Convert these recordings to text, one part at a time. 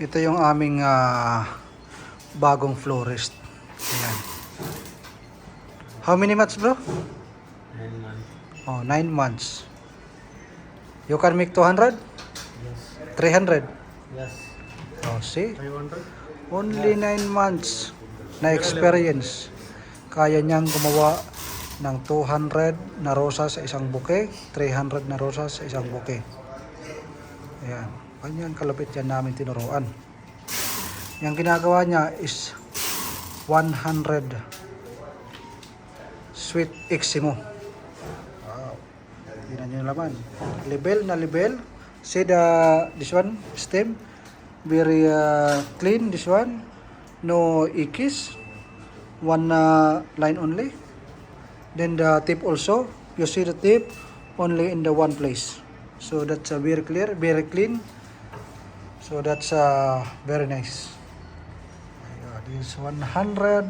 Ito yung aming ah, bagong florist. Ayan. How many months bro? Nine months. Oh, 9 months. You can make 200? Yes. 300? Yes. Oh, see? 500? Only 9 months na experience. Kaya niyang gumawa ng 200 na rosas sa isang bouquet, 300 na rosas sa isang bouquet. Ayan. Ganyan kalapit yan namin tinuruan. Yung ginagawa niya is 100 sweet eximo. Wow. Tingnan niyo naman. Level na level. See the this one stem very uh, clean this one no ikis one uh, line only then the tip also you see the tip only in the one place so that's uh, very clear very clean so that's uh, very nice Ayan, this 100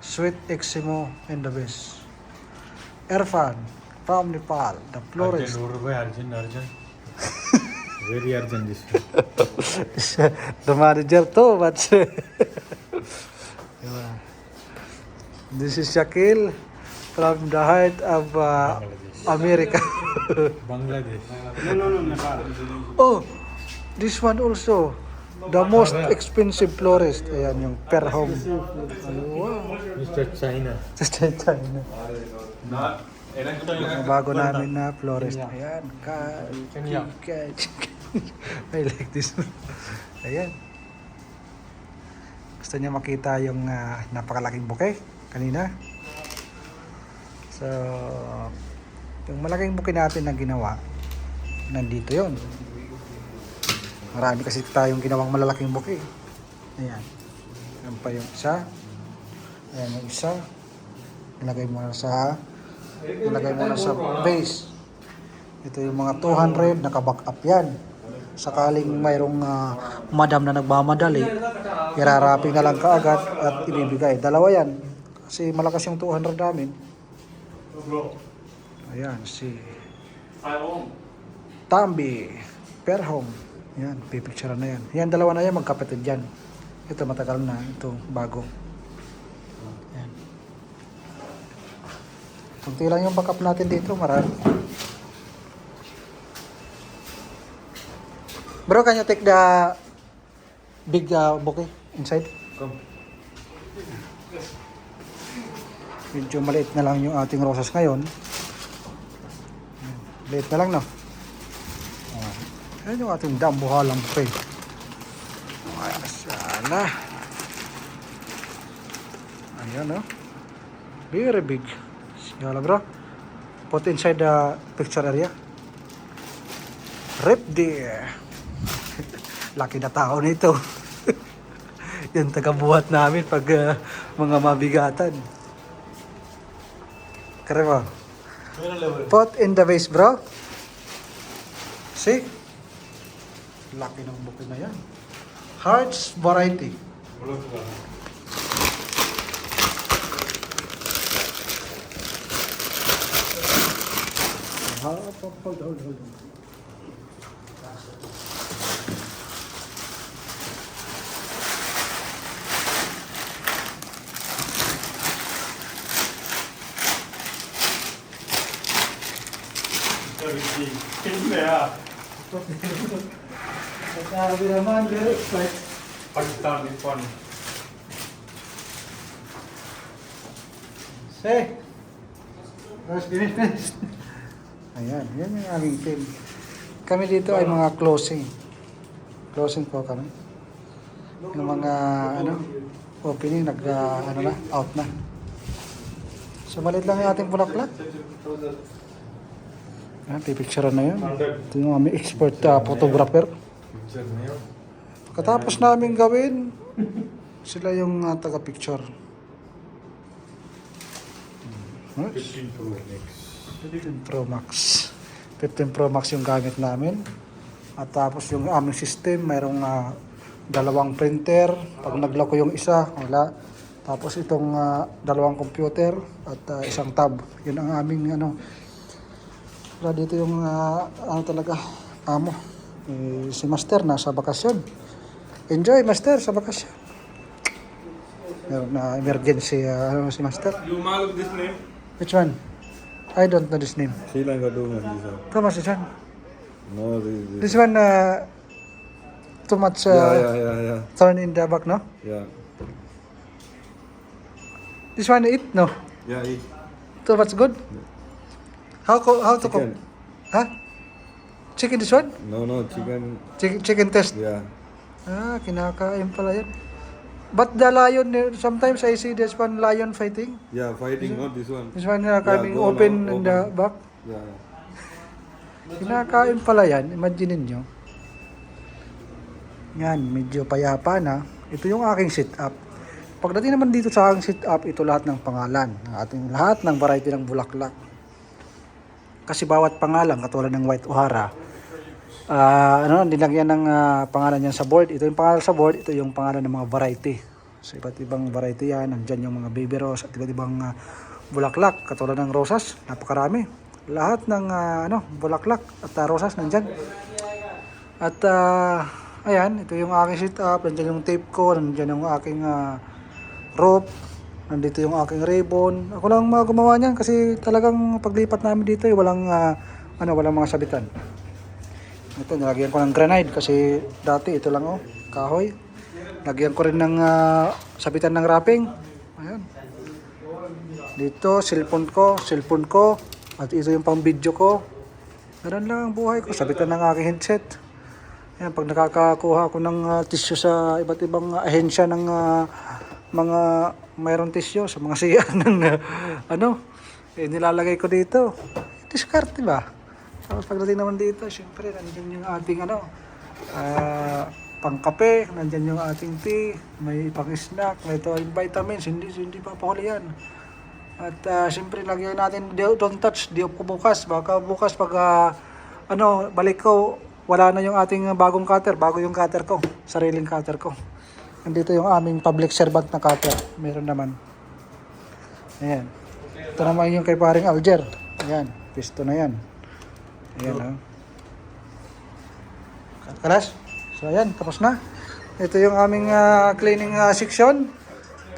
sweet eximo in the base Irfan from Nepal the florist Urgent, Urubhai, urgent, urgent. Very urgent this one. the manager too, but Yeah. this is Shakil from the heart of uh, America. Bangladesh. No, no, no, Nepal. oh, this one also. The most expensive florist. Ayan yung per home. Wow. Mr. China. China. Yung bago namin na florist. Ayan. Ka ka- I like this one. Ayan. Gusto niya makita yung ah, napakalaking bouquet kanina. So, yung malaking bouquet natin na ginawa, nandito yon. Marami kasi tayong ginawang malalaking bouquet. Ayan. Yan pa yung isa. Ayan yung isa. Ilagay mo na sa ilagay mo na sa base. Ito yung mga 200 naka-back up yan. Sakaling mayroong ah, madam na nagmamadali, iraraping na lang kaagad at ibibigay. Dalawa yan. Kasi malakas yung 200 namin. Ayan, si Tambi, Perhong. Yan, pipicture na yan. Yan, dalawa na yan, magkapatid yan. Ito, matagal na. Ito, bago. Yan. Kunti lang yung backup natin dito, marami. Bro, can you take the big uh, bouquet inside? Come. Medyo maliit na lang yung ating rosas ngayon. Maliit na lang, no? Oh. Ayan yung ating dambuhalang. Ay, sana. Ayan, no? Very big. Yala, bro. Put inside the picture area. Rip there. Laki na tao nito. Yan tagabuhat namin pag uh, mga mabigatan. Kaya mo. Put in the vase, bro. See? Laki ng bukid na yan. Hearts variety. Hold, hold, hold, hold, hold. Sabi naman, excited. Pakistan, this one. Say. First finish, finish. Ayan, yan yung aming team. Kami dito ay mga closing. Closing po kami. Yung mga ano, opening, nag, ah, ano na, out na. So, malit lang yung ating bulaklak. Ayan, pipicture na yun. Ito yung aming expert ah, photographer. Picture na yun. Pagkatapos namin gawin, sila yung ah, taga-picture. Hmm. 15 Pro Max. 15 Pro Max. 15 Pro Max yung gamit namin. At tapos yung aming system, mayroong ah, dalawang printer. Pag naglako yung isa, wala. Tapos itong ah, dalawang computer at ah, isang tab. Yun ang aming ano. Wala dito yung ah, ano talaga, amo. Eh, si Master nasa bakasyon. Enjoy, master, sa bakasyon. Meron na emergency, uh, ano si master. You malum this name? Which one? I don't know this name. This one. Thomas, this one? No, this, this. This one, uh, too much uh, yeah, yeah, yeah, yeah, turn in the back, no? yeah. This one, eat, no? Yeah, eat Too much good? How, co- how to cook? Huh? Chicken this one? No, no, chicken. Chicken, chicken test. Yeah. Ah, kinakain pala yan. But the lion, eh, sometimes I see this one lion fighting. Yeah, fighting, not this one. This one uh, coming go open now, in the open. back. Yeah. Kinakain pala yan. Imagine nyo. Yan, medyo payapa na. Ito yung aking sit-up. Pagdating naman dito sa aking sit-up, ito lahat ng pangalan. Ang ating lahat ng variety ng bulaklak. Kasi bawat pangalan, katulad ng White O'Hara, ah ano, nilagyan ng ah, pangalan yan sa board. Ito yung pangalan sa board, ito yung pangalan ng mga variety. So iba't ibang variety yan. Nandyan yung mga baby rose at iba't ibang ah, bulaklak. Katulad ng rosas, napakarami. Lahat ng ah, ano, bulaklak at ah, rosas nandyan. At ah, ayan, ito yung aking sit up, nandyan yung tape ko, nandyan yung aking ah, rope, nandito yung aking ribbon. Ako lang gumawa niyan kasi talagang paglipat namin dito, eh, walang ah, ano, walang mga sabitan. Ito, nilagyan ko ng granite kasi dati ito lang oh, kahoy. Lagyan ko rin ng ah, sabitan ng wrapping. Ayan. Dito, cellphone ko, cellphone ko. At ito yung pang video ko. Ganun lang ang buhay ko. Sabitan ng aking headset. Ayan, pag nakakakuha ako ng ah, tissue sa iba't ibang ah, ahensya ng ah, mga mayroong tissue sa mga siya ng ah, ano, eh, nilalagay ko dito. Discard, di ba? Tapos pagdating naman dito, syempre, nandiyan yung ating ano, ah, pangkape, nandiyan yung ating tea, may pang snack, may ito yung vitamins, hindi, hindi pa pakuli yan. At ah, syempre, lagyan natin, don't touch, di ko bukas. Baka bukas pag, ah, ano, balik ko, wala na yung ating bagong cutter, bago yung cutter ko, sariling cutter ko. Nandito yung aming public servant na cutter, meron naman. Ayan. Ito naman yung kay paring Alger. Ayan, pisto na yan. Ayan, ha. Kalas? So, ayan, tapos na. Ito yung aming ah, cleaning ah, section.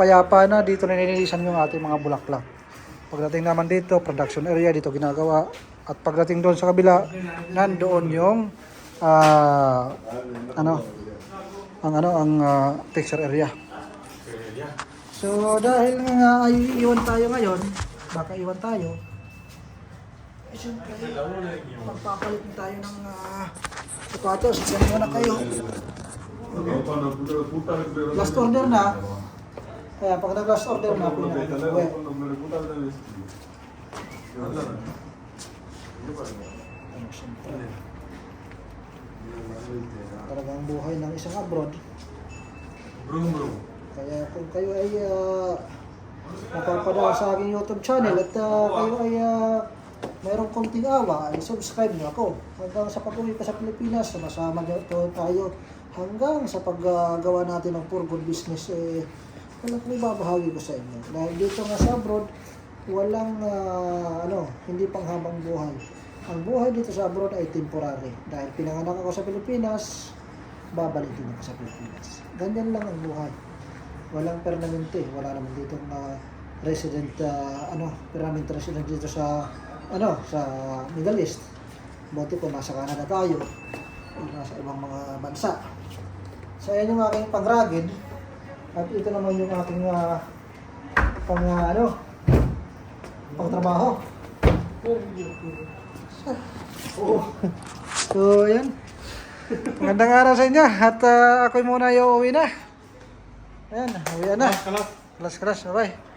Payapa na, dito na nililisan yung ating mga bulaklak. Pagdating naman dito, production area, dito ginagawa. At pagdating doon sa kabila, nandoon yung ah, ano, ang ano, ang ah, texture area. So, dahil nga ay iwan tayo ngayon, baka iwan tayo, eh, syempre, magpapalit na tayo ng uh, sapatos. Yan muna kayo. Last order na. Kaya pag nag-last order na, syempre. Talagang buhay ng isang abroad. Kaya kung kayo ay uh, napapadaan sa aking YouTube channel at ah, kayo ay uh, mayroong konting awa, ay subscribe niyo ako. Hanggang sa pag-uwi ko sa Pilipinas, sumasama niyo to tayo hanggang sa paggawa natin ng for good business, eh, walang ibabahagi ko sa inyo. Dahil dito nga sa abroad, walang, ah, ano, hindi panghabang buhay. Ang buhay dito sa abroad ay temporary. Dahil pinanganak ako sa Pilipinas, babalik din ako sa Pilipinas. Ganyan lang ang buhay walang permanente, wala naman dito na resident ah, ano, permanent resident dito sa ano, sa Middle East. Buti ko nasa Canada tayo. O nasa ibang mga bansa. So ayan yung aking pangragid. At ito naman yung aking ah, pang ah, ano, pang trabaho. So, ayan. Magandang araw sa inyo. At ah, ako'y muna yung uwi na. Ayan, uwi na. Kalas. Kelas kelas, bye.